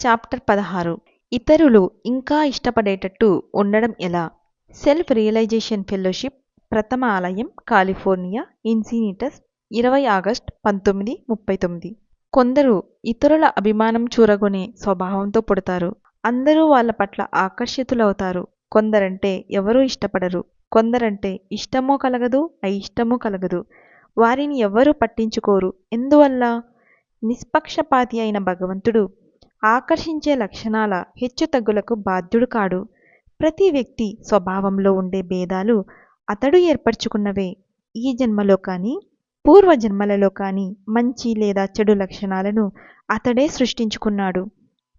Chapter పదహారు. ఇతరులు ఇంకా ఇష్టపడేటట్టు ఉండడం ఎలా? సెల్ఫ్ రియలైజేషన్ ఫెలోషిప్ ప్రథమ ఆలయం కాలిఫోర్నియా ఇన్సినిటస్ ఇరవై ఆగస్ట్ పంతొమ్మిది ముప్పై తొమ్మిది. కొందరు ఇతరుల అభిమానం చూరగొనే స్వభావంతో పుడతారు. అందరూ వాళ్ళ పట్ల ఆకర్షితులవుతారు. కొందరంటే ఎవరూ ఇష్టపడరు. కొందరంటే ఇష్టమూ కలగదు అయిష్టమూ కలగదు. వారిని ఎవరూ పట్టించుకోరు. ఎందువల్ల? నిష్పక్షపాతి అయిన భగవంతుడు ఆకర్షించే లక్షణాల హెచ్చుతగ్గులకు బాధ్యుడు కాడు. ప్రతి వ్యక్తి స్వభావంలో ఉండే భేదాలు అతడు ఏర్పరచుకున్నవే. ఈ జన్మలో కానీ పూర్వ జన్మలలో కానీ మంచి లేదా చెడు లక్షణాలను అతడే సృష్టించుకున్నాడు.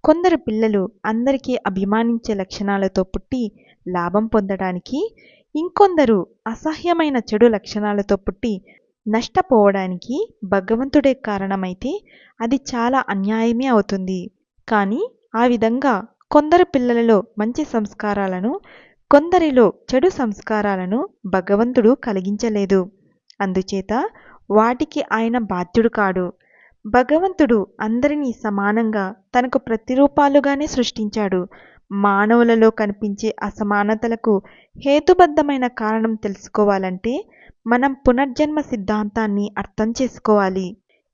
కొందరు పిల్లలు అందరికీ అభిమానించే లక్షణాలతో పుట్టి లాభం పొందడానికి ఇంకొందరు అసహ్యమైన చెడు లక్షణాలతో పుట్టి నష్టపోవడానికి భగవంతుడే కారణమైతే అది చాలా అన్యాయమే అవుతుంది. కానీ ఆ విధంగా కొందరు పిల్లలలో మంచి సంస్కారాలను కొందరిలో చెడు సంస్కారాలను భగవంతుడు కలిగించలేదు. అందుచేత వాటికి ఆయన బాధ్యుడు కాడు. భగవంతుడు అందరినీ సమానంగా తనకు ప్రతిరూపాలుగానే సృష్టించాడు. మానవులలో కనిపించే అసమానతలకు హేతుబద్ధమైన కారణం తెలుసుకోవాలంటే మనం పునర్జన్మ సిద్ధాంతాన్ని అర్థం చేసుకోవాలి.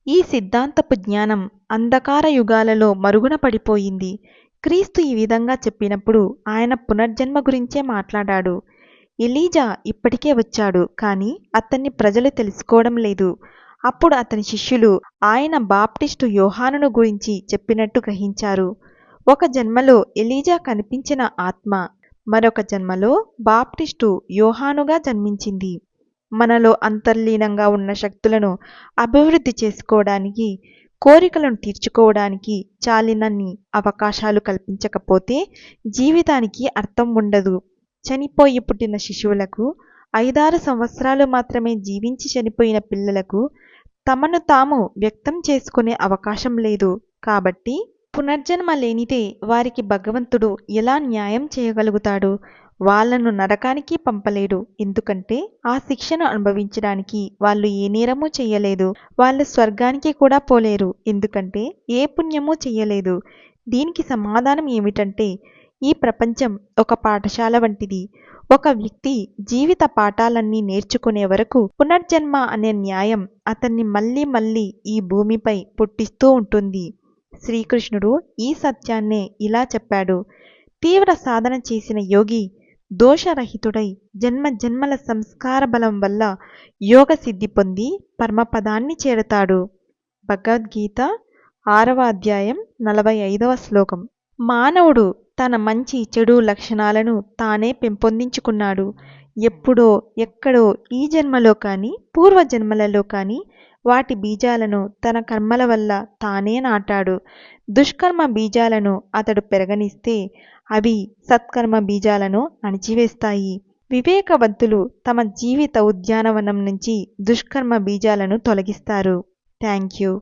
ఈ సిద్ధాంతపు జ్ఞానం అంధకార యుగాలలో మరుగున పడిపోయింది. క్రీస్తు ఈ విధంగా చెప్పినప్పుడు ఆయన పునర్జన్మ గురించే మాట్లాడాడు. ఎలీజా ఇప్పటికే వచ్చాడు కానీ అతన్ని ప్రజలు తెలుసుకోవడం లేదు. అప్పుడు అతని శిష్యులు ఆయన బాప్టిస్టు యోహానును గురించి చెప్పినట్టు గ్రహించారు. ఒక జన్మలో ఎలీజా కనిపించిన ఆత్మ మరొక జన్మలో బాప్టిస్టు యోహానుగా జన్మించింది. మనలో అంతర్లీనంగా ఉన్న శక్తులను అభివృద్ధి చేసుకోవడానికి కోరికలను తీర్చుకోవడానికి చాలినన్ని అవకాశాలు కల్పించకపోతే జీవితానికి అర్థం ఉండదు. చనిపోయి పుట్టిన శిశువులకు ఐదారు సంవత్సరాలు మాత్రమే జీవించి చనిపోయిన పిల్లలకు తమను తాము వ్యక్తం చేసుకునే అవకాశం లేదు. కాబట్టి పునర్జన్మ లేనిదే వారికి భగవంతుడు ఎలా న్యాయం చేయగలుగుతాడు? వాళ్ళను నరకానికి పంపలేడు. ఎందుకంటే ఆ శిక్షను అనుభవించడానికి వాళ్ళు ఏ నేరమూ చెయ్యలేదు వాళ్ళు స్వర్గానికి కూడా పోలేరు. ఎందుకంటే ఏ పుణ్యమూ చెయ్యలేదు దీనికి సమాధానం ఏమిటంటే ఈ ప్రపంచం ఒక పాఠశాల వంటిది. ఒక వ్యక్తి జీవిత పాఠాలన్నీ నేర్చుకునే వరకు పునర్జన్మ అనే న్యాయం అతన్ని మళ్ళీ మళ్ళీ ఈ భూమిపై పుట్టిస్తూ ఉంటుంది. శ్రీకృష్ణుడు ఈ సత్యాన్నే ఇలా చెప్పాడు. తీవ్ర సాధన చేసిన యోగి దోషరహితుడై జన్మ జన్మల సంస్కార బలం వల్ల యోగ సిద్ధి పొంది పరమపదాన్ని చేరతాడు. భగవద్గీత ఆరవ అధ్యాయం నలభై ఐదవ శ్లోకం. మానవుడు తన మంచి చెడు లక్షణాలను తానే పెంపొందించుకున్నాడు. ఎప్పుడో ఎక్కడో ఈ జన్మలో కానీ పూర్వ జన్మలలో కానీ వాటి బీజాలను తన కర్మల వల్ల తానే నాటాడు. దుష్కర్మ బీజాలను అతడు పెరగనిస్తే అవి సత్కర్మ బీజాలను అణిచివేస్తాయి. వివేకవంతులు తమ జీవిత ఉద్యానవనం నుంచి దుష్కర్మ బీజాలను తొలగిస్తారు. Thank you.